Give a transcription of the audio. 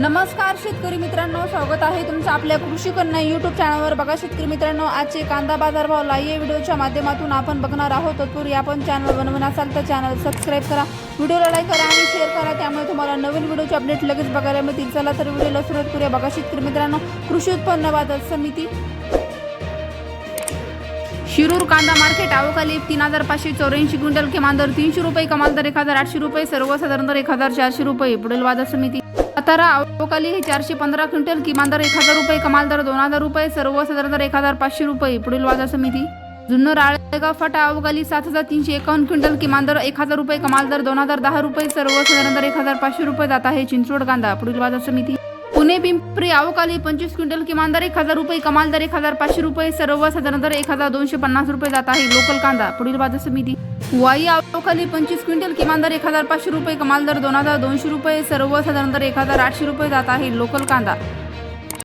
नमस्कार शेतकरी मित्रांनो स्वागत आहे तुमचं आपल्या कृषी कन्या युट्यूब चॅनलवर बघा शेतकरी मित्रांनो आजचे कांदा बाजार भाव लाईव्ह व्हिडिओच्या माध्यमातून आपण बघणार आहोत. तत्पूर्वी आपण चॅनल बनवून असाल तर चॅनल सबस्क्राईब करा. व्हिडिओला लाईक करा आणि शेअर करा. त्यामुळे तुम्हाला नवीन व्हिडिओचे अपडेट लगेच बघायला मिळतील. चला तर व्हिडिओला सुरुवात करूया. बघा शेतकरी मित्रांनो कृषी उत्पन्न बाजार समिती. शिरूर कांदा मार्केट आवकाली तीन हजार पाचशे चौऱ्याऐंशी क्विंटल किमान दर तीनशे रुपये कमाल दर एक हजार आठशे रुपये सर्वसाधारण दर एक हजार चारशे रुपये. पुढील बाजार समिती. सातारा अवकाली हे चारशे पंधरा क्विंटल किमान दर एक हजार रुपये कमाल दर दोन हजार रुपये सर्वसाधारण दर एक हजार पाचशे रुपये पुढील बाजार समिती. जुन्नर आळेगाव फाटा अवकाली सात हजार तीनशे एकावन्न क्विंटल किमान दर एक हजार रुपये कमाल दर दोन हजार दहा रुपये सर्वसाधारण दर एक हजार पाचशे रुपये जात आहे चिंचवड कांदा पुढील बाजार समिती. पुणे पिंपरी अवकाली पंचवीस क्विंटल किमान दर एक हजार रुपये कमाल दर एक हजार पाचशे रुपये सर्वसाधारण दर एक हजार दोनशे पन्नास रुपये जात आहे. लोकल कांदा पुढील बाजार समिती. वाई अवकाली पंचवीस क्विंटल किमान दर एक हजार पाचशे रुपये कमाल दर दोन हजार दोनशे रुपये सर्वसाधारण दर एक हजार आठशे रुपये जात आहे. लोकल कांदा.